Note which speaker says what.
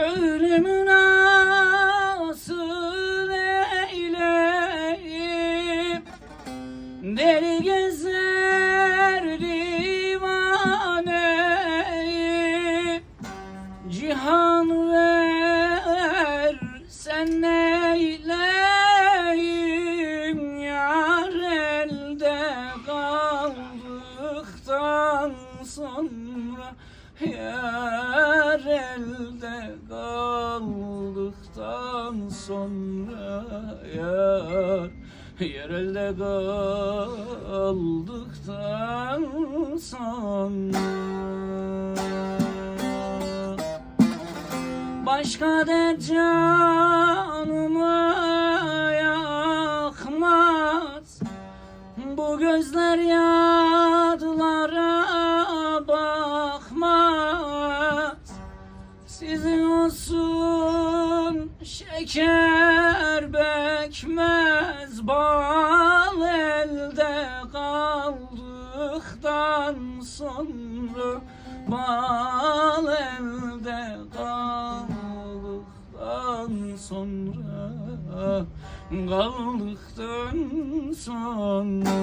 Speaker 1: Gönlümü nasıl eyleyim Deli gezer divaneyim. Cihan ver sen neyleyim? Yar elde kaldıktan sonra Yar kaldıktan sonra Yar Yer elde kaldıktan sonra. Başka dert canımı yakmaz. Bu gözler yadlara bakmaz. Sizin olsun şeker bekmez Bal elde kaldıktan sonra Bal elde kaldıktan sonra Kaldıktan sonra